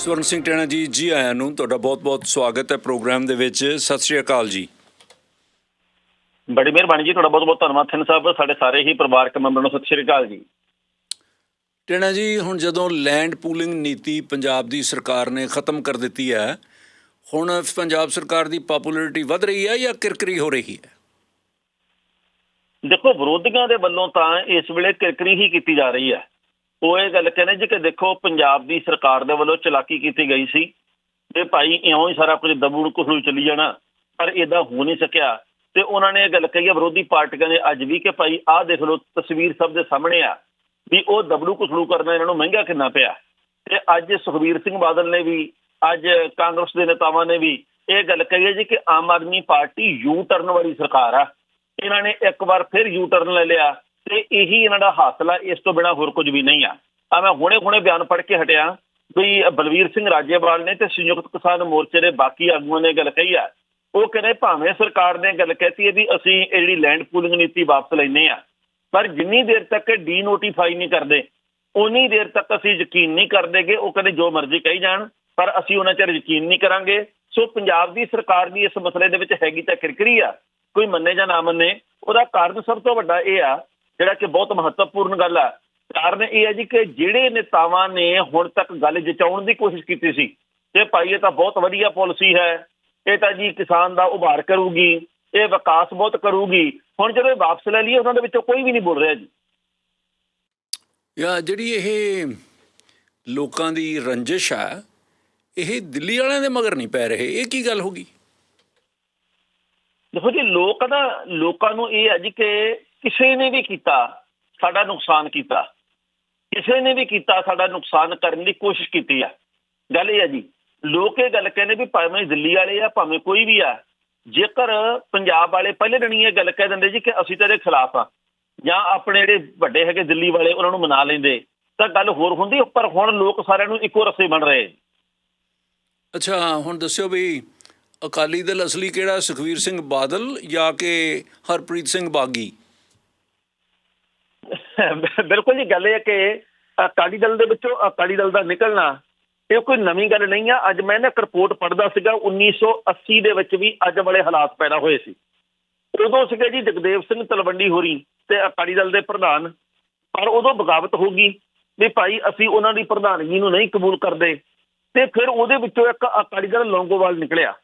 ਸਵਰਨ ਸਿੰਘ ਟੈਣਾ ਜੀ ਜੀ ਆਇਆਂ ਨੂੰ ਤੁਹਾਡਾ ਬਹੁਤ-ਬਹੁਤ ਸਵਾਗਤ ਹੈ ਪ੍ਰੋਗਰਾਮ ਦੇ ਵਿੱਚ। ਸਤਿ ਸ਼੍ਰੀ ਅਕਾਲ ਜੀ। ਬੜੀ ਮਿਹਰਬਾਨੀ ਜੀ ਤੁਹਾਡਾ ਬਹੁਤ ਬਹੁਤ ਧੰਨਵਾਦ ਥਿੰਨ ਸਾਹਿਬ। ਸਾਡੇ ਸਾਰੇ ਹੀ ਪਰਿਵਾਰਕ ਮੈਂਬਰਾਂ ਨੂੰ ਸਤਿ ਸ਼੍ਰੀ ਅਕਾਲ ਜੀ। ਟੈਣਾ ਜੀ ਹੁਣ ਜਦੋਂ ਲੈਂਡ ਪੂਲਿੰਗ ਨੀਤੀ ਪੰਜਾਬ ਦੀ ਸਰਕਾਰ ਨੇ ਖਤਮ ਕਰ ਦਿੱਤੀ ਹੈ ਹੁਣ ਪੰਜਾਬ ਸਰਕਾਰ ਦੀ ਪਪੂਲੈਰਿਟੀ ਵਧ ਰਹੀ ਹੈ ਜਾਂ ਕਿਰਕਰੀ ਹੋ ਰਹੀ ਹੈ? ਦੇਖੋ ਵਿਰੋਧੀਆਂ ਦੇ ਵੱਲੋਂ ਤਾਂ ਇਸ ਵੇਲੇ ਕਿਰਕਰੀ ਹੀ ਕੀਤੀ ਜਾ ਰਹੀ ਹੈ। ਉਹ ਇਹ ਗੱਲ ਕਹਿੰਦੇ ਜੀ ਕਿ ਦੇਖੋ ਪੰਜਾਬ ਦੀ ਸਰਕਾਰ ਦੇ ਵੱਲੋਂ ਚਲਾਕੀ ਕੀਤੀ ਗਈ ਸੀ ਤੇ ਭਾਈ ਇਉਂ ਹੀ ਸਾਰਾ ਕੁਝ ਦਬੂ ਨੂੰ ਕੁਸਲੂ ਚੱਲੀ ਜਾਣਾ, ਪਰ ਇਦਾਂ ਹੋ ਨਹੀਂ ਸਕਿਆ। ਤੇ ਉਹਨਾਂ ਨੇ ਇਹ ਗੱਲ ਕਹੀ ਹੈ ਵਿਰੋਧੀ ਪਾਰਟੀਆਂ ਨੇ ਅੱਜ ਵੀ ਕਿ ਭਾਈ ਆਹ ਦੇਖ ਲਓ ਤਸਵੀਰ ਸਭ ਦੇ ਸਾਹਮਣੇ ਆ ਵੀ ਉਹ ਦਬੜੂ ਕੁਸਲੂ ਕਰਨਾ ਇਹਨਾਂ ਨੂੰ ਮਹਿੰਗਾ ਕਿੰਨਾ ਪਿਆ। ਤੇ ਅੱਜ ਸੁਖਬੀਰ ਸਿੰਘ ਬਾਦਲ ਨੇ ਵੀ, ਅੱਜ ਕਾਂਗਰਸ ਦੇ ਨੇਤਾਵਾਂ ਨੇ ਵੀ ਇਹ ਗੱਲ ਕਹੀ ਹੈ ਜੀ ਕਿ Aam Aadmi party U turn ਵਾਲੀ ਸਰਕਾਰ ਆ। ਇਹਨਾਂ ਨੇ ਇੱਕ ਵਾਰ ਫਿਰ ਯੂ ਟਰਨ ਲੈ ਲਿਆ। ਤੇ ਇਹੀ ਇਹਨਾਂ ਦਾ ਹਾਸਲਾ ਇਸ ਤੋਂ ਬਿਨਾ ਹੋਰ ਕੁਝ ਵੀ ਨਹੀਂ ਆ। ਆ ਮੈਂ ਹੁਣੇ-ਹੁਣੇ ਬਿਆਨ ਪੜ੍ਹ ਕੇ ਹਟਿਆ ਵੀ ਬਲਵੀਰ ਸਿੰਘ ਰਾਜੇਵਾਲ ਨੇ ਤੇ ਸੰਯੁਕਤ ਕਿਸਾਨ ਮੋਰਚੇ ਦੇ ਬਾਕੀ ਆਗੂਆਂ ਨੇ ਗੱਲ ਕਹੀ ਆ। ਉਹ ਕਹਿੰਦੇ ਭਾਵੇਂ ਸਰਕਾਰ ਨੇ ਗੱਲ ਕਹਿਤੀ ਹੈ ਵੀ ਅਸੀਂ ਇਹ ਜਿਹੜੀ ਲੈਂਡ ਪੂਲਿੰਗ ਨੀਤੀ ਵਾਪਸ ਲੈਨੇ ਆ ਪਰ ਜਿੰਨੀ ਦੇਰ ਤੱਕ ਡੀ ਨੋਟੀਫਾਈ ਨਹੀਂ ਕਰਦੇ ਉਨੀ ਦੇਰ ਤੱਕ ਅਸੀਂ ਯਕੀਨ ਨਹੀਂ ਕਰਦੇਗੇ ਉਹ ਕਹਿੰਦੇ ਜੋ ਮਰਜ਼ੀ ਕਹੀ ਜਾਣ, ਪਰ ਅਸੀਂ ਉਹਨਾਂ ਚਿਰ ਯਕੀਨ ਨਹੀਂ ਕਰਾਂਗੇ। ਸੋ ਪੰਜਾਬ ਦੀ ਸਰਕਾਰ ਦੀ ਇਸ ਮਸਲੇ ਦੇ ਵਿੱਚ ਹੈਗੀ ਤਾਂ ਕਿਰਕਰੀ ਆ, ਕੋਈ ਮੰਨੇ ਜਾਂ ਨਾ ਮੰਨੇ, ਉਹਦਾ ਕਾਰਨ ਸਭ ਤੋਂ ਵੱਡਾ ਇਹ ਆ ਜਿਹੜਾ ਕਿ ਬਹੁਤ ਮਹੱਤਵਪੂਰਨ ਗੱਲ ਆ। ਕਾਰਨ ਇਹ ਹੈ ਜੀ ਕਿ ਜਿਹੜੇ ਨੇਤਾਵਾਂ ਨੇ ਹੁਣ ਤੱਕ ਗੱਲ ਜਚਾਉਣ ਦੀ ਕੋਸ਼ਿਸ਼ ਕੀਤੀ ਸੀ ਤੇ ਭਾਈ ਇਹ ਤਾਂ ਬਹੁਤ ਵਧੀਆ ਪਾਲਿਸੀ ਹੈ। ਇਹ ਤਾਂ ਜੀ ਕਿਸਾਨ ਦਾ ਉਭਾਰ ਕਰੂਗੀ ਇਹ ਵਿਕਾਸ ਬਹੁਤ ਕਰੂਗੀ। ਹੁਣ ਜਦੋਂ ਇਹ ਵਾਪਸ ਲੈ ਲਈਏ ਉਹਨਾਂ ਦੇ ਵਿੱਚੋਂ ਕੋਈ ਵੀ ਨਹੀਂ ਬੋਲ ਰਿਹਾ ਜੀ। ਜਾਂ ਜਿਹੜੀ ਇਹ ਲੋਕਾਂ ਦੀ ਰੰਜਿਸ਼ ਹੈ ਇਹ ਦਿੱਲੀ ਵਾਲਿਆਂ ਦੇ ਮਗਰ ਨਹੀਂ ਪੈ ਰਹੇ। ਇਹ ਕੀ ਗੱਲ ਹੋ ਗਈ? ਦੇਖੋ ਜੀ ਲੋਕ ਨਾ ਲੋਕਾਂ ਨੂੰ ਇਹ ਹੈ ਜੀ ਕਿ ਕਿਸੇ ਨੇ ਵੀ ਕੀਤਾ, ਸਾਡਾ ਨੁਕਸਾਨ ਕੀਤਾ। ਕਿਸੇ ਨੇ ਵੀ ਕੀਤਾ, ਸਾਡਾ ਨੁਕਸਾਨ ਕਰਨ ਦੀ ਕੋਸ਼ਿਸ਼ ਕੀਤੀ ਆ। ਗੱਲ ਇਹ ਹੈ ਜੀ, ਲੋਕ ਇਹ ਗੱਲ ਕਹਿੰਦੇ ਵੀ ਭਾਵੇਂ ਦਿੱਲੀ ਵਾਲੇ ਆ, ਭਾਵੇਂ ਕੋਈ ਵੀ ਆ, ਜੇਕਰ ਪੰਜਾਬ ਵਾਲੇ ਪਹਿਲੇ ਦਿਨ ਹੀ ਇਹ ਗੱਲ ਕਹਿ ਦਿੰਦੇ ਜੀ ਕਿ ਅਸੀਂ ਤੇਰੇ ਖਿਲਾਫ ਆ, ਜਾਂ ਆਪਣੇ ਜਿਹੜੇ ਵੱਡੇ ਹੈਗੇ ਦਿੱਲੀ ਵਾਲੇ, ਉਹਨਾਂ ਨੂੰ ਮਨਾ ਲੈਂਦੇ, ਤਾਂ ਗੱਲ ਹੋਰ ਹੁੰਦੀ ਪਰ ਹੁਣ ਲੋਕ ਸਾਰਿਆਂ ਨੂੰ ਇੱਕੋ ਰਸੇ ਬਣ ਰਹੇ। ਅੱਛਾ ਹੁਣ ਦੱਸਿਓ ਵੀ ਅਕਾਲੀ ਦਲ ਅਸਲੀ ਕਿਹੜਾ? ਸੁਖਵੀਰ ਸਿੰਘ ਬਾਦਲ ਜਾਂ ਕਿ ਹਰਪ੍ਰੀਤ ਸਿੰਘ ਬਾਗੀ? ਬਿਲਕੁਲ ਜੀ, ਗੱਲ ਇਹ ਹੈ ਕਿ ਅਕਾਲੀ ਦਲ ਦੇ ਵਿੱਚੋਂ ਅਕਾਲੀ ਦਲ ਦਾ ਨਿਕਲਣਾ, ਇਹ ਕੋਈ ਨਵੀਂ ਗੱਲ ਨਹੀਂ ਆ। ਅੱਜ ਮੈਂ ਨਾ ਇੱਕ ਰਿਪੋਰਟ ਪੜ੍ਹਦਾ ਸੀਗਾ 1980 ਦੇ ਵਿੱਚ ਵੀ ਅੱਜ ਵਾਲੇ ਹਾਲਾਤ ਪੈਦਾ ਹੋਏ ਸੀ। ਉਦੋਂ ਸੀਗੇ ਜੀ ਜਗਦੇਵ ਸਿੰਘ ਤਲਵੰਡੀ ਹੋਰੀ ਤੇ ਅਕਾਲੀ ਦਲ ਦੇ ਪ੍ਰਧਾਨ, ਪਰ ਉਦੋਂ ਬਗਾਵਤ ਹੋ ਗਈ ਵੀ ਭਾਈ ਅਸੀਂ ਉਹਨਾਂ ਦੀ ਪ੍ਰਧਾਨਗੀ ਨੂੰ ਨਹੀਂ ਕਬੂਲ ਕਰਦੇ। ਤੇ ਫਿਰ ਉਹਦੇ ਵਿੱਚੋਂ ਇੱਕ ਅਕਾਲੀ ਦਲ ਲੌਂਗੋਵਾਲ ਨਿਕਲਿਆ।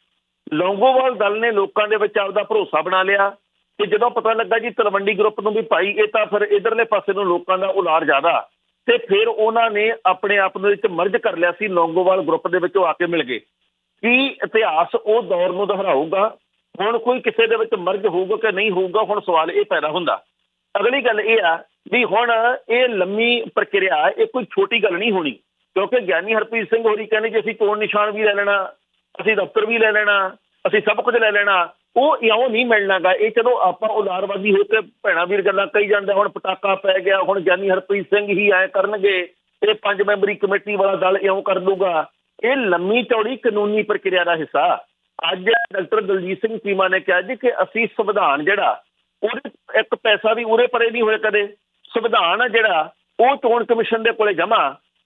ਲੌਂਗੋਵਾਲ ਦਲ ਨੇ ਲੋਕਾਂ ਦੇ ਵਿੱਚ ਆਪਦਾ ਭਰੋਸਾ ਬਣਾ ਲਿਆ। ਤੇ ਜਦੋਂ ਪਤਾ ਲੱਗਾ ਜੀ ਤਲਵੰਡੀ ਗਰੁੱਪ ਨੂੰ ਵੀ ਭਾਈ ਇਹ ਤਾਂ ਫਿਰ ਇਧਰਲੇ ਪਾਸੇ ਨੂੰ ਲੋਕਾਂ ਦਾ ਉਲਾਰ ਜ਼ਿਆਦਾ। ਤੇ ਫਿਰ ਉਹਨਾਂ ਨੇ ਆਪਣੇ ਆਪ ਦੇ ਵਿੱਚ ਮਰਜ ਕਰ ਲਿਆ ਸੀ ਲੌਂਗੋਵਾਲ ਗਰੁੱਪ ਦੇ ਵਿੱਚੋਂ ਆ ਕੇ ਮਿਲ ਗਏ। ਕੀ ਇਤਿਹਾਸ ਉਹ ਦੌਰ ਨੂੰ ਦੁਹਰਾਊਗਾ? ਹੁਣ ਕੋਈ ਕਿਸੇ ਦੇ ਵਿੱਚ ਮਰਜ ਹੋਊਗਾ ਕਿ ਨਹੀਂ ਹੋਊਗਾ? ਹੁਣ ਸਵਾਲ ਇਹ ਪੈਦਾ ਹੁੰਦਾ। ਅਗਲੀ ਗੱਲ ਇਹ ਆ ਵੀ ਹੁਣ ਇਹ ਲੰਮੀ ਪ੍ਰਕਿਰਿਆ, ਇਹ ਕੋਈ ਛੋਟੀ ਗੱਲ ਨਹੀਂ ਹੋਣੀ। ਕਿਉਂਕਿ ਗਿਆਨੀ ਹਰਪ੍ਰੀਤ ਸਿੰਘ ਹੋਰੀ ਕਹਿੰਦੇ ਜੇ, ਅਸੀਂ ਚੋਣ ਨਿਸ਼ਾਨ ਵੀ ਲੈ ਲੈਣਾ, ਅਸੀਂ ਦਫ਼ਤਰ ਵੀ ਲੈ ਲੈਣਾ, ਅਸੀਂ ਸਭ ਕੁਝ ਲੈ ਲੈਣਾ। ਉਹ ਇਉਂ ਨਹੀਂ ਮਿਲਣਾਗਾ ਇਹ ਚਲੋ ਆਪਾਂ ਉਦਾਰਵਾਦੀ ਹੋ ਕੇ ਭੈਣਾ ਵੀਰ ਗੱਲਾਂ ਕਹੀ ਜਾਂਦੇ ਹੁਣ ਪਟਾਕਾ ਪੈ ਗਿਆ, ਹੁਣ ਗਿਆਨੀ ਹਰਪ੍ਰੀਤ ਸਿੰਘ ਹੀ ਐ ਕਰਨਗੇ, ਇਹ ਪੰਜ ਮੈਂਬਰੀ ਕਮੇਟੀ ਵਾਲਾ ਦਲ ਇਉਂ ਕਰ ਦੂਗਾ ਇਹ ਲੰਮੀ ਚੌੜੀ ਕਾਨੂੰਨੀ ਪ੍ਰਕਿਰਿਆ ਦਾ ਹਿੱਸਾ। ਅੱਜ ਡਾਕਟਰ ਦਲਜੀਤ ਸਿੰਘ ਚੀਮਾ ਨੇ ਕਿਹਾ ਜੀ ਕਿ ਅਸੀਂ ਸੰਵਿਧਾਨ ਜਿਹੜਾ, ਉਹਦੇ ਇੱਕ ਪੈਸਾ ਵੀ ਉਰੇ ਪਰੇ ਨਹੀਂ ਹੋਇਆ ਕਦੇ। ਸੰਵਿਧਾਨ ਆ ਜਿਹੜਾ, ਉਹ ਚੋਣ ਕਮਿਸ਼ਨ ਦੇ ਕੋਲੇ ਜਮਾ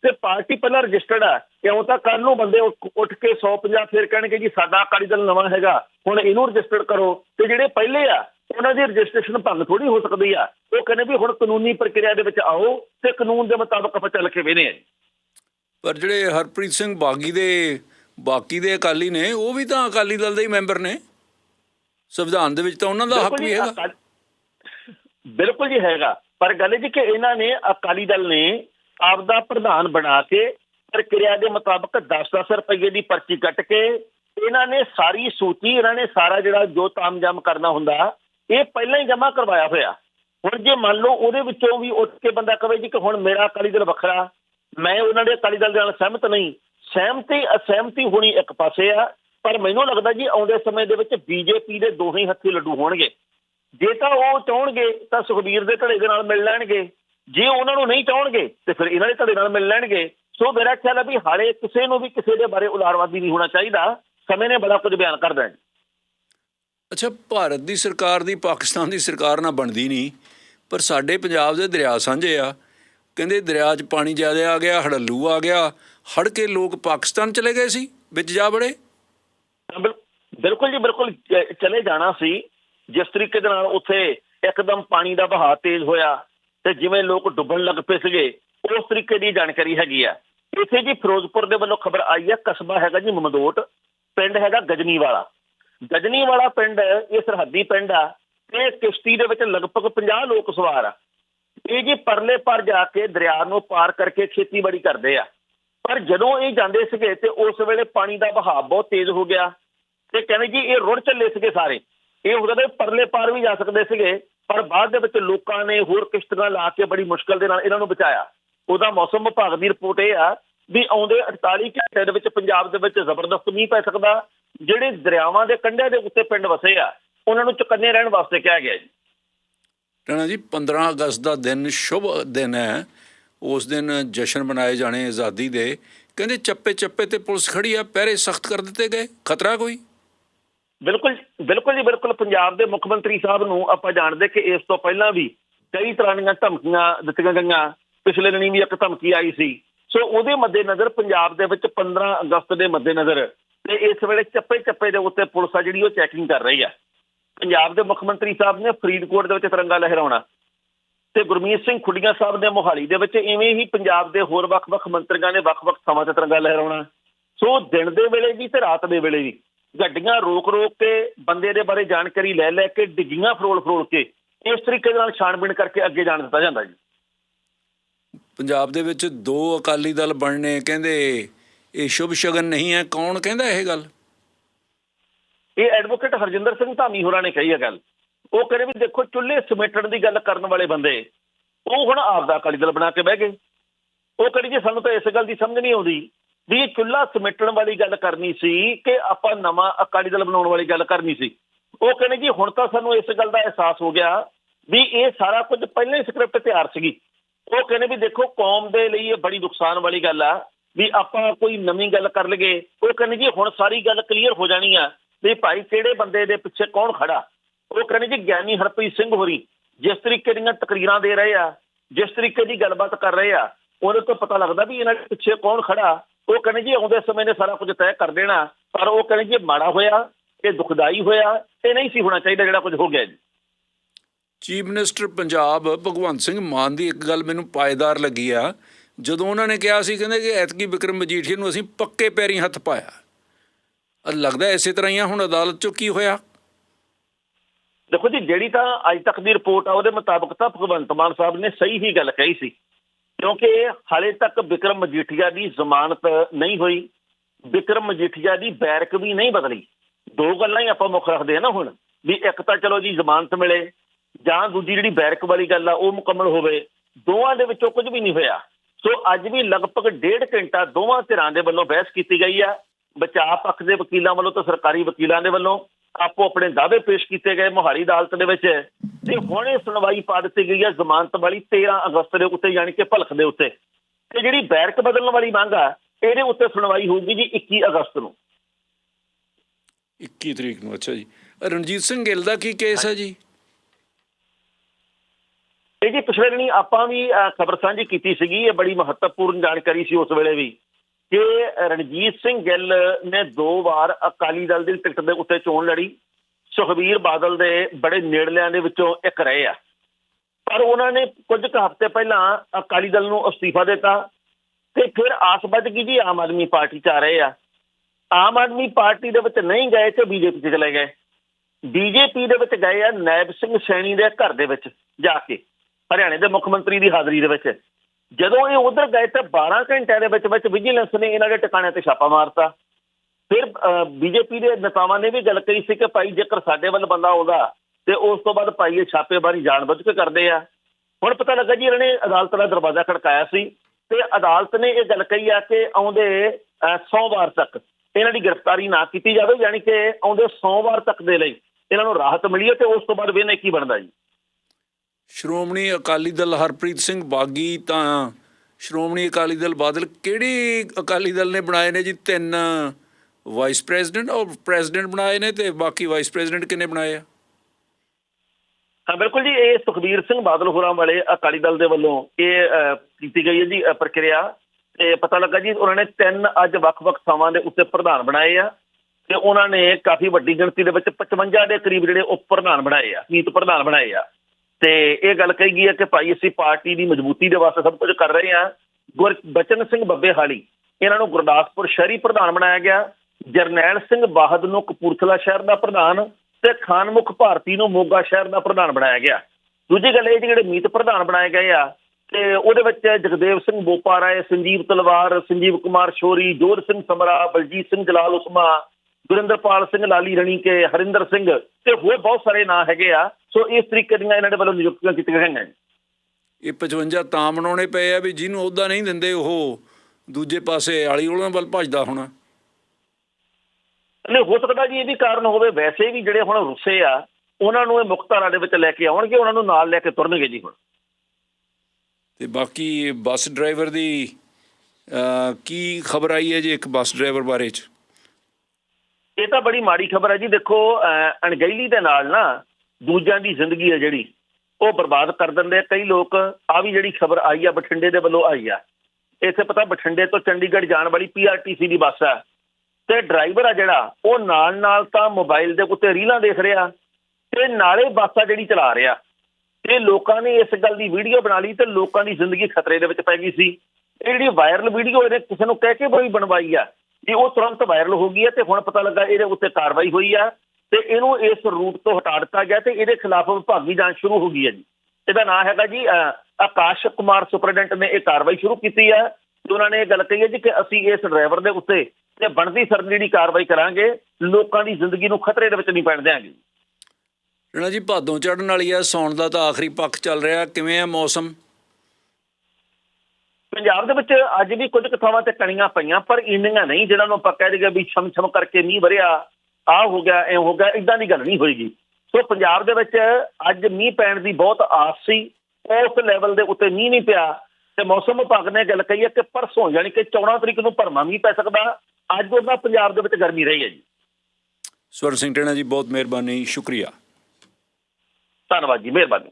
ਤੇ ਪਾਰਟੀ ਪਹਿਲਾਂ ਰਜਿਸਟਰਡ ਆ। ਕਿਉਂ ਤਾਂ ਕੱਲ ਨੂੰ ਬੰਦੇ ਉੱਠ ਕੇ 150 ਫੇਰ ਕਹਿਣਗੇ ਜੀ ਸਾਡਾ ਅਕਾਲੀ ਦਲ ਨਵਾਂ ਹੈਗਾ ਹੁਣ ਇਹਨੂੰ ਰਜਿਸਟਰਡ ਕਰੋ। ਤੇ ਜਿਹੜੇ ਪਹਿਲੇ ਆ ਉਹਨਾਂ ਦੀ ਰਜਿਸਟ੍ਰੇਸ਼ਨ ਭੰਗ ਥੋੜੀ ਹੋ ਸਕਦੀ ਆ। ਉਹ ਕਹਿੰਦੇ ਵੀ ਹੁਣ ਕਾਨੂੰਨੀ ਪ੍ਰਕਿਰਿਆ ਦੇ ਵਿੱਚ ਆਓ ਤੇ ਕਾਨੂੰਨ ਦੇ ਮੁਤਾਬਕ ਆਪਾਂ ਚੱਲ ਕੇ ਵੇਨੇ ਆ ਪਰ ਜਿਹੜੇ ਹਰਪ੍ਰੀਤ ਸਿੰਘ ਬਾਗੀ ਦੇ ਬਾਕੀ ਦੇ ਅਕਾਲੀ ਨੇ ਉਹ ਵੀ ਤਾਂ ਅਕਾਲੀ ਦਲ ਦੇ ਹੀ ਮੈਂਬਰ ਨੇ। ਸੰਵਿਧਾਨ ਦੇ ਵਿੱਚ ਤਾਂ ਉਹਨਾਂ ਦਾ ਹੱਕ ਵੀ ਹੈਗਾ। ਬਿਲਕੁਲ ਜੀ ਹੈਗਾ। ਪਰ ਗੱਲ ਇਹ ਜੀ ਕਿ ਇਹਨਾਂ ਨੇ ਅਕਾਲੀ ਦਲ ਨੇ ਆਪਦਾ ਪ੍ਰਧਾਨ ਬਣਾ ਕੇ ਪ੍ਰਕਿਰਿਆ ਦੇ ਮੁਤਾਬਕ 10-10 ਰੁਪਏ ਦੀ ਪਰਚੀ ਕੱਟ ਕੇ ਇਹਨਾਂ ਨੇ ਸਾਰੀ ਸੂਚੀ, ਇਹਨਾਂ ਨੇ ਸਾਰਾ ਜਿਹੜਾ ਜੋ ਤਾਮਜਾਮ ਕਰਨਾ ਹੁੰਦਾ, ਇਹ ਪਹਿਲਾਂ ਹੀ ਜਮ੍ਹਾਂ ਕਰਵਾਇਆ ਹੋਇਆ। ਹੁਣ ਜੇ ਮੰਨ ਲਓ ਉਹਦੇ ਵਿੱਚੋਂ ਵੀ ਉੱਠ ਕੇ ਬੰਦਾ ਕਵੇ ਜੀ ਕਿ ਹੁਣ ਮੇਰਾ ਅਕਾਲੀ ਦਲ ਵੱਖਰਾ, ਮੈਂ ਉਹਨਾਂ ਦੇ ਅਕਾਲੀ ਦਲ ਦੇ ਨਾਲ ਸਹਿਮਤ ਨਹੀਂ, ਸਹਿਮਤੀ, ਅਸਹਿਮਤੀ ਹੋਣੀ ਇੱਕ ਪਾਸੇ ਆ, ਪਰ ਮੈਨੂੰ ਲੱਗਦਾ ਜੀ ਆਉਂਦੇ ਸਮੇਂ ਦੇ ਵਿੱਚ ਬੀਜੇਪੀ ਦੇ ਦੋਹੇ ਹੱਥੀ ਲੱਡੂ ਹੋਣਗੇ। ਜੇ ਤਾਂ ਉਹ ਚਾਹਣਗੇ, ਤਾਂ ਸੁਖਬੀਰ ਦੇ ਧੜੇ ਦੇ ਨਾਲ ਮਿਲ ਲੈਣਗੇ। ਜੇ ਉਹਨਾਂ ਨੂੰ ਨਹੀਂ ਚਾਹਣਗੇ, ਤੇ ਫਿਰ ਇਹਨਾਂ ਦੇ ਧੜੇ ਨਾਲ ਮਿਲ ਲੈਣਗੇ। ਸੋ ਮੇਰਾ ਖਿਆਲ ਹੈ ਵੀ ਹਾਲੇ ਕਿਸੇ ਨੂੰ ਵੀ ਕਿਸੇ ਦੇ ਬਾਰੇ ਉਲਾਰਵਾਦੀ ਨਹੀਂ ਹੋਣਾ ਚਾਹੀਦਾ। ਸਮੇਂ ਨੇ ਬੜਾ ਕੁਝ ਬਿਆਨ ਕਰ ਦੇਣਾ ਅੱਛਾ ਭਾਰਤ ਦੀ ਸਰਕਾਰ ਦੀ ਪਾਕਿਸਤਾਨ ਦੀ ਸਰਕਾਰ ਨਾਲ ਬਣਦੀ ਨਹੀਂ ਪਰ ਸਾਡੇ ਪੰਜਾਬ ਦੇ ਦਰਿਆ ਸਾਂਝੇ ਆ। ਕਹਿੰਦੇ ਦਰਿਆ 'ਚ ਪਾਣੀ ਜ਼ਿਆਦਾ ਆ ਗਿਆ ਹੜੱਲੂ ਆ ਗਿਆ ਹੜ ਕੇ ਲੋਕ ਪਾਕਿਸਤਾਨ ਚਲੇ ਗਏ ਸੀ ਵਿੱਚ ਜਾ ਬੜੇ ਹਾਂ, ਬਿਲ- ਬਿਲਕੁਲ ਜੀ ਬਿਲਕੁਲ ਚਲੇ ਜਾਣਾ ਸੀ। ਜਿਸ ਤਰੀਕੇ ਦੇ ਨਾਲ ਉੱਥੇ ਇੱਕਦਮ ਪਾਣੀ ਦਾ ਵਹਾਅ ਤੇਜ਼ ਹੋਇਆ ਤੇ ਜਿਵੇਂ ਲੋਕ ਡੁੱਬਣ ਲੱਗ ਪਏ ਸੀਗੇ ਉਸ ਤਰੀਕੇ ਦੀ ਜਾਣਕਾਰੀ ਹੈਗੀ ਆ। ਇੱਥੇ ਜੀ ਫਿਰੋਜ਼ਪੁਰ ਦੇ ਵੱਲੋਂ ਖਬਰ ਆਈ ਹੈ, ਕਸਬਾ ਹੈਗਾ ਜੀ ਮਮਦੋਟ, ਪਿੰਡ ਹੈਗਾ ਗਜਨੀ ਵਾਲਾ ਗਜਨੀ ਵਾਲਾ ਪਿੰਡ, ਇਹ ਸਰਹੱਦੀ ਪਿੰਡ ਆ, ਤੇ ਕਿਸ਼ਤੀ ਦੇ ਵਿੱਚ ਲਗਭਗ 50 ਲੋਕ ਸਵਾਰ ਆ। ਇਹ ਜੀ ਪਰਲੇ ਪਰ ਜਾ ਕੇ ਦਰਿਆ ਨੂੰ ਪਾਰ ਕਰਕੇ ਖੇਤੀਬਾੜੀ ਕਰਦੇ ਆ। ਪਰ ਜਦੋਂ ਇਹ ਜਾਂਦੇ ਸੀਗੇ ਤੇ ਉਸ ਵੇਲੇ ਪਾਣੀ ਦਾ ਵਹਾਅ ਬਹੁਤ ਤੇਜ਼ ਹੋ ਗਿਆ। ਤੇ ਕਹਿੰਦੇ ਜੀ ਇਹ ਰੁੜ ਚੱਲੇ ਸੀਗੇ ਸਾਰੇ। ਇਹ ਹੋ ਸਕਦਾ ਪਰਲੇ ਪਾਰ ਵੀ ਜਾ ਸਕਦੇ ਸੀਗੇ, ਪਰ ਬਾਅਦ ਦੇ ਵਿੱਚ ਲੋਕਾਂ ਨੇ ਹੋਰ ਕਿਸ਼ਤਾਂ ਲਾ ਕੇ ਬੜੀ ਮੁਸ਼ਕਲ ਦੇ ਨਾਲ ਇਹਨਾਂ ਨੂੰ ਬਚਾਇਆ। ਉਹਦਾ ਮੌਸਮ ਵਿਭਾਗ ਦੀ ਰਿਪੋਰਟ ਇਹ ਆ ਵੀ ਆਉਂਦੇ 48 ਘੰਟੇ ਦੇ ਵਿੱਚ ਪੰਜਾਬ ਦੇ ਵਿੱਚ ਜ਼ਬਰਦਸਤ ਮੀਂਹ ਪੈ ਸਕਦਾ। ਜਿਹੜੇ ਦਰਿਆਵਾਂ ਦੇ ਕੰਢਿਆਂ ਦੇ ਉੱਤੇ ਪਿੰਡ ਵਸੇ ਆ ਉਹਨਾਂ ਨੂੰ ਚੁਕੰਨੇ ਰਹਿਣ ਵਾਸਤੇ ਕਿਹਾ ਗਿਆ ਜੀ। ਟਣਾ ਜੀ 15 ਅਗਸਤ ਦਾ ਦਿਨ ਸ਼ੁਭ ਦਿਨ ਹੈ। ਉਸ ਦਿਨ ਜਸ਼ਨ ਮਨਾਏ ਜਾਣੇ ਆਜ਼ਾਦੀ ਦੇ। ਕਹਿੰਦੇ ਚੱਪੇ ਚੱਪੇ ਤੇ ਪੁਲਿਸ ਖੜੀ ਆ ਪਹਿਰੇ ਸਖਤ ਕਰ ਦਿੱਤੇ ਗਏ। ਖਤਰਾ ਕੋਈ? ਬਿਲਕੁਲ ਬਿਲਕੁਲ ਜੀ ਬਿਲਕੁਲ। ਪੰਜਾਬ ਦੇ ਮੁੱਖ ਮੰਤਰੀ ਸਾਹਿਬ ਨੂੰ ਆਪਾਂ ਜਾਣਦੇ ਕਿ ਇਸ ਤੋਂ ਪਹਿਲਾਂ ਵੀ ਕਈ ਤਰ੍ਹਾਂ ਦੀਆਂ ਧਮਕੀਆਂ ਦਿੱਤੀਆਂ ਗਈਆਂ। ਪਿਛਲੇ ਦਿਨੀ ਵੀ ਇੱਕ ਧਮਕੀ ਆਈ ਸੀ। ਸੋ ਉਹਦੇ ਮੱਦੇਨਜ਼ਰ ਪੰਜਾਬ ਦੇ ਵਿੱਚ 15 ਅਗਸਤ ਦੇ ਮੱਦੇਨਜ਼ਰ ਤੇ ਇਸ ਵੇਲੇ ਚੱਪੇ ਚੱਪੇ ਦੇ ਉੱਤੇ ਪੁਲਿਸ ਆ ਜਿਹੜੀ ਉਹ ਚੈਕਿੰਗ ਕਰ ਰਹੀ ਆ। ਪੰਜਾਬ ਦੇ ਮੁੱਖ ਮੰਤਰੀ ਸਾਹਿਬ ਨੇ ਫਰੀਦਕੋਟ ਦੇ ਵਿੱਚ ਤਿਰੰਗਾ ਲਹਿਰਾਉਣਾ ਤੇ ਗੁਰਮੀਤ ਸਿੰਘ ਖੁੱਡੀਆਂ ਸਾਹਿਬ ਨੇ ਮੋਹਾਲੀ ਦੇ ਵਿੱਚ ਇਵੇਂ ਹੀ ਪੰਜਾਬ ਦੇ ਹੋਰ ਵੱਖ-ਵੱਖ ਮੰਤਰੀਆਂ ਨੇ ਵੱਖ-ਵੱਖ ਥਾਵਾਂ ਤੇ ਤਿਰੰਗਾ ਲਹਿਰਾਉਣਾ। ਸੋ ਦਿਨ ਦੇ ਵੇਲੇ ਵੀ ਤੇ ਰਾਤ ਦੇ ਵੇਲੇ ਵੀ ਗੱਡੀਆਂ ਰੋਕ-ਰੋਕ ਕੇ ਬੰਦੇ ਦੇ ਬਾਰੇ ਜਾਣਕਾਰੀ ਲੈ ਲੈ ਕੇ ਡਿੱਗੀਆਂ ਫਰੋਲ-ਫਰੋਲ ਕੇ ਇਸ ਤਰੀਕੇ ਦੇ ਨਾਲ ਛਾਣਬੀਣ ਕਰਕੇ ਅੱਗੇ ਜਾਣ ਦਿੱਤਾ ਜਾਂਦਾ ਜੀ। ਪੰਜਾਬ ਦੇ ਵਿੱਚ ਦੋ ਅਕਾਲੀ ਦਲ ਬਣਨੇ, ਕਹਿੰਦੇ ਇਹ ਸ਼ੁਭ ਸ਼ਗਨ ਨਹੀਂ ਹੈ, ਕੌਣ ਕਹਿੰਦਾ ਇਹ ਗੱਲ? ਇਹ ਐਡਵੋਕੇਟ ਹਰਜਿੰਦਰ ਸਿੰਘ ਧਾਮੀ ਹੋਰਾਂ ਨੇ ਕਹੀ ਹੈ ਗੱਲ। ਉਹ ਕਹਿੰਦੇ ਵੀ ਦੇਖੋ, ਚੁੱਲ੍ਹੇ ਸਮੇਟਣ ਦੀ ਗੱਲ ਕਰਨ ਵਾਲੇ ਬੰਦੇ, ਉਹ ਹੁਣ ਆਪਦਾ ਅਕਾਲੀ ਦਲ ਬਣਾ ਕੇ ਬਹਿ ਗਏ। ਉਹ ਕਹਿੰਦੇ ਜੀ, ਸਾਨੂੰ ਤਾਂ ਇਸ ਗੱਲ ਦੀ ਸਮਝ ਨਹੀਂ ਆਉਂਦੀ ਵੀ ਇਹ ਚੁੱਲ੍ਹਾ ਸਮੇਟਣ ਵਾਲੀ ਗੱਲ ਕਰਨੀ ਸੀ ਕਿ ਆਪਾਂ ਨਵਾਂ ਅਕਾਲੀ ਦਲ ਬਣਾਉਣ ਵਾਲੀ ਗੱਲ ਕਰਨੀ ਸੀ। ਉਹ ਕਹਿੰਦੇ ਜੀ, ਹੁਣ ਤਾਂ ਸਾਨੂੰ ਇਸ ਗੱਲ ਦਾ ਅਹਿਸਾਸ ਹੋ ਗਿਆ ਵੀ ਇਹ ਸਾਰਾ ਕੁਝ ਪਹਿਲਾਂ ਹੀ ਸਕ੍ਰਿਪਟ ਤਿਆਰ ਸੀਗੀ। ਉਹ ਕਹਿੰਦੇ ਵੀ ਦੇਖੋ, ਕੌਮ ਦੇ ਲਈ ਇਹ ਬੜੀ ਨੁਕਸਾਨ ਵਾਲੀ ਗੱਲ ਆ, ਵੀ ਆਪਾਂ ਕੋਈ ਨਵੀਂ ਗੱਲ ਕਰ ਲਈਏ। ਉਹ ਕਹਿੰਦੇ ਜੀ, ਹੁਣ ਸਾਰੀ ਗੱਲ ਕਲੀਅਰ ਹੋ ਜਾਣੀ ਆ, ਵੀ ਭਾਈ ਕਿਹੜੇ ਬੰਦੇ ਦੇ ਪਿੱਛੇ ਕੌਣ ਖੜਾ? ਉਹ ਕਹਿੰਦੇ ਜੀ, ਗਿਆਨੀ ਹਰਪ੍ਰੀਤ ਸਿੰਘ ਹੋਰੀ, ਜਿਸ ਤਰੀਕੇ ਦੀਆਂ ਤਕਰੀਰਾਂ ਦੇ ਰਹੇ ਆ, ਜਿਸ ਤਰੀਕੇ ਦੀ ਗੱਲਬਾਤ ਕਰ ਰਹੇ ਆ, ਉਹਦੇ ਤੋਂ ਪਤਾ ਲੱਗਦਾ ਵੀ ਇਹਨਾਂ ਦੇ ਪਿੱਛੇ ਕੌਣ ਖੜਾ। ਉਹ ਕਹਿੰਦੇ ਜੀ, ਆਉਂਦੇ ਸਮੇਂ ਨੇ ਸਾਰਾ ਕੁਝ ਤੈਅ ਕਰ ਦੇਣਾ, ਪਰ ਉਹ ਕਹਿੰਦੇ ਜੀ ਇਹ ਮਾੜਾ ਹੋਇਆ, ਇਹ ਦੁਖਦਾਈ ਹੋਇਆ, ਇਹ ਨਹੀਂ ਸੀ ਹੋਣਾ ਚਾਹੀਦਾ ਜਿਹੜਾ ਕੁਝ ਹੋ ਗਿਆ ਜੀ। ਚੀਫ ਮਿਨਿਸਟਰ ਪੰਜਾਬ ਭਗਵੰਤ ਸਿੰਘ ਮਾਨ ਦੀ ਇੱਕ ਗੱਲ ਮੈਨੂੰ ਪਾਇਦਾਰ ਲੱਗੀ ਆ। ਜਦੋਂ ਉਹਨਾਂ ਨੇ ਕਿਹਾ ਸੀ, ਕਹਿੰਦੇ ਕਿ ਐਤਕੀ ਵਿਕਰਮ ਮਜੀਠੀਆ ਨੂੰ ਅਸੀਂ ਪੱਕੇ ਪੈਰੀ ਹੱਥ ਪਾਇਆ। ਲੱਗਦਾ ਇਸੇ ਤਰ੍ਹਾਂ ਹੀ ਆ, ਹੁਣ ਅਦਾਲਤ ਚੋਂ ਕੀ ਹੋਇਆ? ਦੇਖੋ ਜੀ, ਜਿਹੜੀ ਤਾਂ ਅੱਜ ਤੱਕ ਦੀ ਰਿਪੋਰਟ ਆ, ਉਹਦੇ ਮੁਤਾਬਕ ਤਾਂ ਭਗਵੰਤ ਮਾਨ ਸਾਹਿਬ ਨੇ ਸਹੀ ਹੀ ਗੱਲ ਕਹੀ ਸੀ। ਕਿਉਂਕਿ ਹਾਲੇ ਤੱਕ ਵਿਕਰਮ ਮਜੀਠੀਆ ਦੀ ਜ਼ਮਾਨਤ ਨਹੀਂ ਹੋਈ। ਵਿਕਰਮ ਮਜੀਠੀਆ ਦੀ ਬੈਰਕ ਵੀ ਨਹੀਂ ਬਦਲੀ। ਦੋ ਗੱਲਾਂ ਹੀ ਆਪਾਂ ਮੁੱਖ ਰੱਖਦੇ ਆ ਨਾ ਹੁਣ। ਵੀ ਇੱਕ ਤਾਂ ਚਲੋ ਜੀ, ਜ਼ਮਾਨਤ ਮਿਲੇ। ਜਾਂ ਦੂਜੀ ਜਿਹੜੀ ਬੈਰਕ ਵਾਲੀ ਗੱਲ ਆ, ਉਹ ਮੁਕੰਮਲ ਹੋਵੇ, ਦੋਵਾਂ ਦੇ ਵਿੱਚੋਂ ਕੁਝ ਵੀ ਨਹੀਂ ਹੋਇਆ। ਸੋ ਅੱਜ ਵੀ ਲਗਭਗ ਡੇਢ ਘੰਟਾ ਦੋਵਾਂ ਧਿਰਾਂ ਦੇ ਵੱਲੋਂ ਬਹਿਸ ਕੀਤੀ ਗਈ ਆ। ਬਚਾਅ ਪੱਖ ਦੇ ਵਕੀਲਾਂ ਵੱਲੋਂ ਤੇ ਸਰਕਾਰੀ ਵਕੀਲਾਂ ਦੇ ਵੱਲੋਂ ਆਪੋ ਆਪਣੇ ਦਾਅਵੇ ਪੇਸ਼ ਕੀਤੇ ਗਏ ਮੋਹਾਲੀ ਅਦਾਲਤ ਦੇ ਵਿੱਚ। ਤੇ ਹੁਣ ਸੁਣਵਾਈ ਪਾ ਦਿੱਤੀ ਗਈ ਹੈ ਜ਼ਮਾਨਤ ਵਾਲੀ 13 ਅਗਸਤ ਦੇ ਉੱਤੇ, ਯਾਨੀ ਕਿ ਭਲਕ ਦੇ ਉੱਤੇ। ਤੇ ਜਿਹੜੀ ਬੈਰਕ ਬਦਲਣ ਵਾਲੀ ਮੰਗ ਆ, ਇਹਦੇ ਉੱਤੇ ਸੁਣਵਾਈ ਹੋਊਗੀ ਜੀ 21 ਅਗਸਤ ਨੂੰ। 21 ਤਰੀਕ ਨੂੰ, ਅੱਛਾ ਜੀ। ਰਣਜੀਤ ਸਿੰਘ ਗਿੱਲ ਦਾ ਕੀ ਕੇਸ ਹੈ ਜੀ? ਇਹ ਜੀ ਪਿਛਲੇ ਦਿਨੀ ਆਪਾਂ ਵੀ ਖਬਰ ਸਾਂਝੀ ਕੀਤੀ ਸੀਗੀ, ਇਹ ਬੜੀ ਮਹੱਤਵਪੂਰਨ ਜਾਣਕਾਰੀ ਸੀ ਉਸ ਵੇਲੇ ਵੀ, ਕਿ ਰਣਜੀਤ ਸਿੰਘ ਗਿੱਲ ਨੇ ਦੋ ਵਾਰ ਅਕਾਲੀ ਦਲ ਦੀ ਟਿਕਟ ਦੇ ਉੱਤੇ ਚੋਣ ਲੜੀ। ਸੁਖਬੀਰ ਬਾਦਲ ਦੇ ਬੜੇ ਨੇੜਲਿਆਂ ਦੇ ਵਿੱਚੋਂ ਇੱਕ ਰਹੇ ਆ। ਪਰ ਉਹਨਾਂ ਨੇ ਕੁਝ ਕੁ ਹਫ਼ਤੇ ਪਹਿਲਾਂ ਅਕਾਲੀ ਦਲ ਨੂੰ ਅਸਤੀਫਾ ਦਿੱਤਾ ਤੇ ਫਿਰ ਆਸ ਵੱਧ ਗਈ ਜੀ ਆਮ ਆਦਮੀ ਪਾਰਟੀ ਚ ਆ ਰਹੇ ਆ। ਆਮ ਆਦਮੀ ਪਾਰਟੀ ਦੇ ਵਿੱਚ ਨਹੀਂ ਗਏ ਤੇ ਬੀਜੇਪੀ ਚ ਚਲੇ ਗਏ। ਬੀਜੇਪੀ ਦੇ ਵਿੱਚ ਗਏ ਆ ਨਾਇਬ ਸਿੰਘ ਸੈਣੀ ਦੇ ਘਰ ਦੇ ਵਿੱਚ ਜਾ ਕੇ। ਹਰਿਆਣੇ ਦੇ ਮੁੱਖ ਮੰਤਰੀ ਦੀ ਹਾਜ਼ਰੀ ਦੇ ਵਿੱਚ। ਜਦੋਂ ਇਹ ਉਧਰ ਗਏ ਤਾਂ 12 ਘੰਟਿਆਂ ਦੇ ਵਿੱਚ ਵਿੱਚ ਵਿਜੀਲੈਂਸ ਨੇ ਇਹਨਾਂ ਦੇ ਟਿਕਾਣਿਆਂ ਤੇ ਛਾਪਾ ਮਾਰਤਾ। ਫਿਰ ਬੀਜੇਪੀ ਦੇ ਨੇਤਾਵਾਂ ਨੇ ਵੀ ਗੱਲ ਕਹੀ ਸੀ ਕਿ ਭਾਈ ਜੇਕਰ ਸਾਡੇ ਵੱਲ ਬੰਦਾ ਆਉਂਦਾ ਤੇ ਉਸ ਤੋਂ ਬਾਅਦ ਭਾਈ ਇਹ ਛਾਪੇਮਾਰੀ ਜਾਣਬੁੱਝ ਕੇ ਕਰਦੇ ਆ। ਹੁਣ ਪਤਾ ਲੱਗਾ ਜੀ ਇਹਨਾਂ ਨੇ ਅਦਾਲਤ ਦਾ ਦਰਵਾਜ਼ਾ ਖੜਕਾਇਆ ਸੀ ਤੇ ਅਦਾਲਤ ਨੇ ਇਹ ਗੱਲ ਕਹੀ ਆ ਕਿ ਆਉਂਦੇ ਸੋਮਵਾਰ ਤੱਕ ਇਹਨਾਂ ਦੀ ਗ੍ਰਿਫਤਾਰੀ ਨਾ ਕੀਤੀ ਜਾਵੇ, ਯਾਨੀ ਕਿ ਆਉਂਦੇ ਸੋਮਵਾਰ ਤੱਕ ਦੇ ਲਈ ਇਹਨਾਂ ਨੂੰ ਰਾਹਤ ਮਿਲੀ ਹੈ ਤੇ ਉਸ ਤੋਂ ਬਾਅਦ ਵੇਨੇ ਕੀ ਬਣਦਾ ਜੀ? ਸ਼੍ਰੋਮਣੀ ਅਕਾਲੀ ਦਲ ਹਰਪ੍ਰੀਤ ਸਿੰਘ ਬਾਗੀ ਤਾਂ ਸ਼੍ਰੋਮਣੀ ਅਕਾਲੀ ਦਲ ਬਾਦਲ ਕਿਹੜੀ ਅਕਾਲੀ ਦਲ ਨੇ ਬਣਾਏ ਨੇ ਜੀ? ਤਿੰਨ ਵਾਈਸ ਪ੍ਰੈਜ਼ੀਡੈਂਟ ਔਰ ਪ੍ਰੈਜ਼ੀਡੈਂਟ ਬਣਾਏ ਨੇ ਤੇ ਬਾਕੀ ਵਾਈਸ ਪ੍ਰੈਜ਼ੀਡੈਂਟ ਕਿੰਨੇ ਬਣਾਏ ਆ? ਹਾਂ, ਬਿਲਕੁਲ ਜੀ, ਇਹ ਸੁਖਬੀਰ ਸਿੰਘ ਬਾਦਲ ਹੋਰਾਂ ਵਾਲੇ ਅਕਾਲੀ ਦਲ ਦੇ ਵੱਲੋਂ ਇਹ ਕੀਤੀ ਗਈ ਹੈ ਜੀ ਪ੍ਰਕਿਰਿਆ। ਤੇ ਪਤਾ ਲੱਗਾ ਜੀ, ਉਹਨਾਂ ਨੇ ਤਿੰਨ ਅੱਜ ਵੱਖ-ਵੱਖ ਥਾਵਾਂ ਦੇ ਉੱਤੇ ਪ੍ਰਧਾਨ ਬਣਾਏ ਆ ਤੇ ਉਹਨਾਂ ਨੇ ਕਾਫੀ ਵੱਡੀ ਗਿਣਤੀ ਦੇ ਵਿੱਚ 55 ਦੇ ਕਰੀਬ ਜਿਹੜੇ ਉਪ ਪ੍ਰਧਾਨ ਬਣਾਏ ਆ ਮੀਤ ਪ੍ਰਧਾਨ ਬਣਾਏ ਆ। ਤੇ ਇਹ ਗੱਲ ਕਹੀ ਗਈ ਹੈ ਕਿ ਭਾਈ ਅਸੀਂ ਪਾਰਟੀ ਦੀ ਮਜ਼ਬੂਤੀ ਦੇ ਵਾਸਤੇ ਸਭ ਕੁਝ ਕਰ ਰਹੇ ਆ ਗੁਰਬਚਨ ਸਿੰਘ ਬੱਬੇਹਾਲੀ ਇਹਨਾਂ ਨੂੰ ਗੁਰਦਾਸਪੁਰ ਸ਼ਹਿਰੀ ਪ੍ਰਧਾਨ ਬਣਾਇਆ ਗਿਆ। ਜਰਨੈਲ ਸਿੰਘ ਬਾਹਦ ਨੂੰ ਕਪੂਰਥਲਾ ਸ਼ਹਿਰ ਦਾ ਪ੍ਰਧਾਨ ਤੇ ਖਾਨਮੁਖ ਭਾਰਤੀ ਨੂੰ ਮੋਗਾ ਸ਼ਹਿਰ ਦਾ ਪ੍ਰਧਾਨ ਬਣਾਇਆ ਗਿਆ। ਦੂਜੀ ਗੱਲ ਇਹ ਜੀ ਜਿਹੜੇ ਮੀਤ ਪ੍ਰਧਾਨ ਬਣਾਏ ਗਏ ਆ, ਤੇ ਉਹਦੇ ਵਿੱਚ ਜਗਦੇਵ ਸਿੰਘ ਬੋਪਾ ਰਾਏ ਸੰਜੀਵ ਤਲਵਾਰ, ਸੰਜੀਵ ਕੁਮਾਰ ਸ਼ੋਰੀ ਜੋਰ ਸਿੰਘ ਸਮਰਾ, ਬਲਜੀਤ ਸਿੰਘ ਜਲਾਲ ਉਸਮਾ ਗੁਰਿੰਦਰਪਾਲ ਸਿੰਘ ਲਾਲੀ ਰਣੀ ਕੇ ਹਰਿੰਦਰ ਸਿੰਘ ਤੇ ਹੋਰ ਬਹੁਤ ਸਾਰੇ ਨਾਂ ਹੈਗੇ ਆ। ਸੋ ਇਸ ਤਰੀਕੇ ਦੀਆਂ ਇਹਨਾਂ ਦੇ ਵੱਲੋਂ ਨਿਯੁਕਤੀਆਂ ਕੀਤੀਆਂ ਗਈਆਂ ਇਹ 55 ਤਾਂ ਬਣਾਉਣੇ ਪਏ ਆ ਵੀ ਜਿਹਨੂੰ ਅਹੁਦਾ ਨਹੀਂ ਦਿੰਦੇ ਉਹ ਦੂਜੇ ਪਾਸੇ ਆਲੀ ਉਹਨਾਂ ਵੱਲ ਭੱਜਦਾ ਹੋਣਾ। ਨਹੀਂ ਹੋ ਸਕਦਾ ਜੀ ਇਹ ਵੀ ਕਾਰਨ ਹੋਵੇ। ਵੈਸੇ ਵੀ ਜਿਹੜੇ ਹੁਣ ਰੁੱਸੇ ਆ ਉਹਨਾਂ ਨੂੰ ਇਹ ਮੁੱਖ ਧਾਰਾ ਦੇ ਵਿੱਚ ਲੈ ਕੇ ਆਉਣਗੇ ਉਹਨਾਂ ਨੂੰ ਨਾਲ ਲੈ ਕੇ ਤੁਰਨਗੇ ਜੀ ਹੁਣ। ਤੇ ਬਾਕੀ ਬੱਸ ਡਰਾਈਵਰ ਦੀ ਕੀ ਖਬਰ ਆਈ ਹੈ ਜੀ ਇੱਕ ਬੱਸ ਡਰਾਈਵਰ ਬਾਰੇ ਚ? ਇਹ ਤਾਂ ਬੜੀ ਮਾੜੀ ਖਬਰ ਹੈ ਜੀ। ਦੇਖੋ ਅਹ, ਅਣਗਹਿਲੀ ਦੇ ਨਾਲ ਨਾ ਦੂਜਿਆਂ ਦੀ ਜ਼ਿੰਦਗੀ ਹੈ ਜਿਹੜੀ ਉਹ ਬਰਬਾਦ ਕਰ ਦਿੰਦੇ ਆ। ਕਈ ਲੋਕ ਆ ਵੀ ਜਿਹੜੀ ਖਬਰ ਆਈ ਆ ਬਠਿੰਡੇ ਦੇ ਵੱਲੋਂ ਆਈ ਆ। ਇੱਥੇ ਪਤਾ ਬਠਿੰਡੇ ਤੋਂ ਚੰਡੀਗੜ੍ਹ ਜਾਣ ਵਾਲੀ ਪੀਆਰਟੀਸੀ ਦੀ ਬੱਸ ਆ। ਤੇ ਡਰਾਈਵਰ ਆ ਜਿਹੜਾ ਉਹ ਨਾਲ ਨਾਲ ਤਾਂ ਮੋਬਾਈਲ ਦੇ ਉੱਤੇ ਰੀਲਾਂ ਦੇਖ ਰਿਹਾ ਤੇ ਨਾਲੇ ਬੱਸ ਆ ਜਿਹੜੀ ਚਲਾ ਰਿਹਾ। ਤੇ ਲੋਕਾਂ ਨੇ ਇਸ ਗੱਲ ਦੀ ਵੀਡੀਓ ਬਣਾ ਲਈ ਤੇ ਲੋਕਾਂ ਦੀ ਜ਼ਿੰਦਗੀ ਖਤਰੇ ਦੇ ਵਿੱਚ ਪੈ ਗਈ ਸੀ। ਇਹ ਜਿਹੜੀ ਵਾਇਰਲ ਵੀਡੀਓ ਇਹਨੇ ਕਿਸੇ ਨੂੰ ਕਹਿ ਕੇ ਬਈ ਬਣਵਾਈ ਆ ਕਿ ਉਹ ਤੁਰੰਤ ਵਾਇਰਲ ਹੋ ਗਈ ਹੈ ਤੇ ਹੁਣ ਪਤਾ ਲੱਗਾ ਇਹਦੇ ਉੱਤੇ ਕਾਰਵਾਈ ਹੋਈ ਆ ਤੇ ਇਹਨੂੰ ਇਸ ਰੂਟ ਤੋਂ ਹਟਾ ਦਿੱਤਾ ਗਿਆ ਤੇ ਇਹਦੇ ਖਿਲਾਫ ਵਿਭਾਗੀ ਜਾਂਚ ਸ਼ੁਰੂ ਹੋ ਗਈ ਹੈ ਜੀ। ਇਹਦਾ ਨਾਮ ਹੈਗਾ ਜੀ ਆਕਾਸ਼ ਕੁਮਾਰ ਸੁਪਰਡੈਂਟ ਨੇ ਇਹ ਕਾਰਵਾਈ ਸ਼ੁਰੂ ਕੀਤੀ ਹੈ ਤੇ ਉਹਨਾਂ ਨੇ ਇਹ ਗੱਲ ਕਹੀ ਹੈ ਜੀ ਕਿ ਅਸੀਂ ਇਸ ਡਰਾਈਵਰ ਦੇ ਉੱਤੇ ਤੇ ਬਣਦੀ ਸਰ ਜਿਹੜੀ ਕਾਰਵਾਈ ਕਰਾਂਗੇ, ਲੋਕਾਂ ਦੀ ਜ਼ਿੰਦਗੀ ਨੂੰ ਖਤਰੇ ਦੇ ਵਿੱਚ ਨਹੀਂ ਪੈਣ ਦਿਆਂਗੇ। ਰਣਾ ਜੀ ਭਾਦੋਂ ਚੜਨ ਵਾਲੀ ਹੈ ਸੌਣ ਦਾ ਤਾਂ ਆਖਰੀ ਪੱਖ ਚੱਲ ਰਿਹਾ, ਕਿਵੇਂ ਆ ਮੌਸਮ? ਪੰਜਾਬ ਦੇ ਵਿੱਚ ਅੱਜ ਵੀ ਕੁਝ ਕੁ ਥਾਵਾਂ ਤੇ ਕਣੀਆਂ ਪਈਆਂ ਪਰ ਇੰਨੀਆਂ ਨਹੀਂ ਜਿਹੜਾ ਨੂੰ ਆਪਾਂ ਕਹਿ ਦਈਏ ਵੀ ਛਮ ਛਮ ਕਰਕੇ ਮੀਂਹ ਵਰਿਆ ਆ ਹੋ ਗਿਆ ਐ ਹੋ ਗਿਆ ਇਦਾਂ ਦੀ ਗੱਲ ਨਹੀਂ ਹੋਏਗੀ। ਸੋ ਪੰਜਾਬ ਦੇ ਵਿੱਚ ਅੱਜ ਮੀਂਹ ਪੈਣ ਦੀ ਬਹੁਤ ਆਸ ਸੀ ਉਸ ਲੈਵਲ ਦੇ ਉੱਤੇ ਮੀਂਹ ਨਹੀਂ ਪਿਆ ਤੇ ਮੌਸਮ ਵਿਭਾਗ ਨੇ ਗੱਲ ਕਹੀ ਹੈ ਕਿ ਪਰਸੋਂ ਯਾਨੀ ਕਿ 14 ਤਰੀਕ ਨੂੰ ਭਰਮਾ ਮੀਂਹ ਪੈ ਸਕਦਾ ਅੱਜ ਉਹਦਾ ਪੰਜਾਬ ਦੇ ਵਿੱਚ ਗਰਮੀ ਰਹੀ ਹੈ ਜੀ। ਸਵਰ ਸਿੰਘ ਟੇਣਾ ਜੀ ਬਹੁਤ ਮਿਹਰਬਾਨੀ ਸ਼ੁਕਰੀਆ। ਧੰਨਵਾਦ ਜੀ ਮਿਹਰਬਾਨੀ।